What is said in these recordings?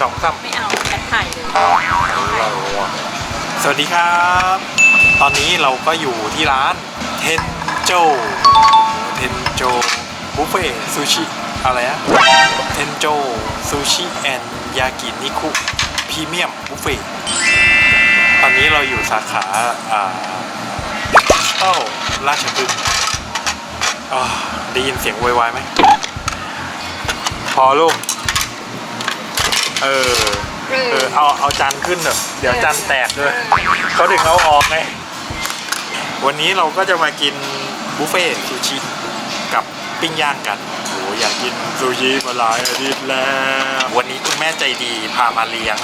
สองสามไม่เอาแอดถ่ายเลยสวัสดีครับ ตอนนี้เราก็อยู่ที่ร้านเทนโจเทนโจบุฟเฟ่ซูชิอะไรอะเทนโจซูชิแอนยากินิคุพรีเมียมบุฟเฟ่ตอนนี้เราอยู่สาขาอ่าเต้าราชพฤกษ์อ่าได้ยินเสียงโวยวายไหมพอลูก เออเออเอาเอาจานขึ้นเถอะเดี๋ยวจานแตกเลยเขาถึงเอาออกไง วันนี้เราก็จะมากินบุฟเฟ่ต์ซูชิกับปิ้งย่างกันโหอยากกินซูชิมาหลายอาทิตย์แล้ว วันนี้คุณแม่ใจดีพามาเลี้ยง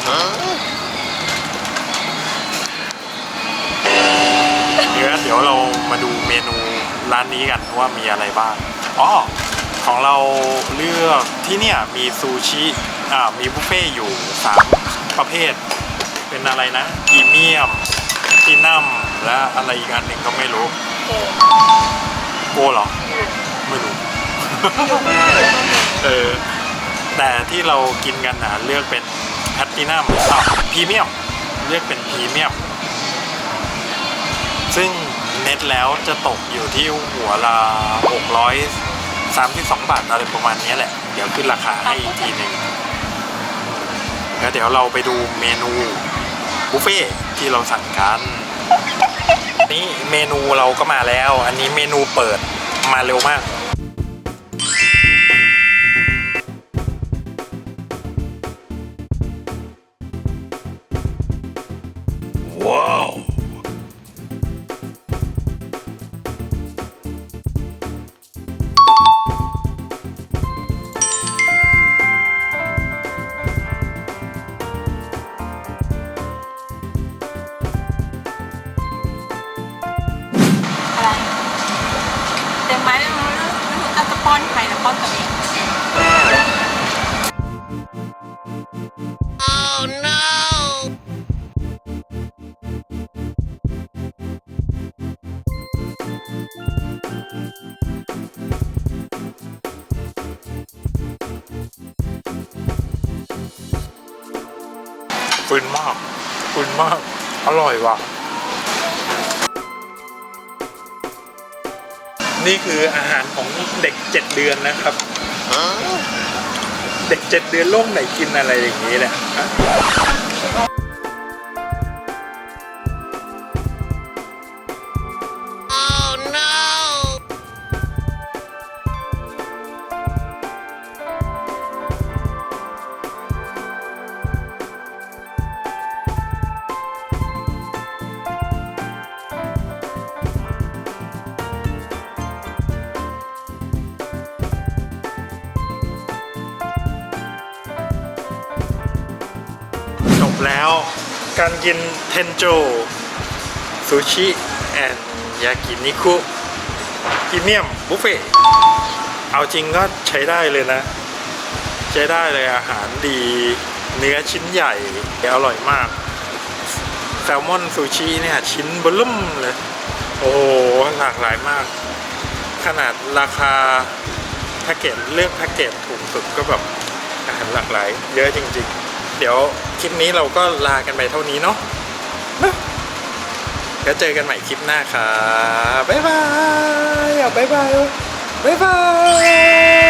เดี๋ยวเดี๋ยวเรามาดูเมนูร้านนี้กันว่ามีอะไรบ้าง อ๋อ ของเราเลือกที่เนี่ยมีซูชิ อ่ามีบุฟเฟ่ต์อยู่ 3 ประเภท เป็นอะไรนะพรีเมียมพินัมและอะไรอีกอันหนึ่งก็ไม่รู้โกเหรอ ไม่รู้ เออ แต่ที่เรากินกันนะเลือกเป็นแพตตินัมอะพรีเมียม เลือกเป็นพรีเมียม ซึ่งเน็ตแล้วจะตกอยู่ที่หัวละ632 บาทอะไรประมาณนี้แหละ เดี๋ยวขึ้นราคาให้อีกทีหนึ่ง เดี๋ยวเราไปดูเมนูบุฟเฟ่ที่เราสั่งกันนี่เมนูเราก็มาแล้ว อันนี้เมนูเปิดมาเร็วมาก ฟินมากฟินมาก อร่อยว่ะ นี่คืออาหารของเด็กเจ็ดเดือนนะครับ เด็กเจ็ดเดือนโลกไหนกินอะไรอย่างนี้เนี่ย แล้ว การกินเทนโจซูชิแอนยากินิคุพรีเมียมบุฟเฟ่เอาจริงก็ใช้ได้เลยนะ ใช้ได้เลยอาหารดี เนื้อชิ้นใหญ่อร่อยมาก แซลมอนซูชิเนี่ยชิ้นบลุ่มเลย โอ้โหหลากหลายมาก ขนาดราคาแพ็กเกจเลือกแพ็กเกจถูกสุดก็แบบอาหารหลากหลาย เยอะจริง ๆ เดี๋ยวคลิปนี้เราก็ลากันไปเท่านี้เนาะแล้วเจอกันใหม่คลิปหน้าครับบ๊ายบายอะบ๊ายบายบ๊ายบาย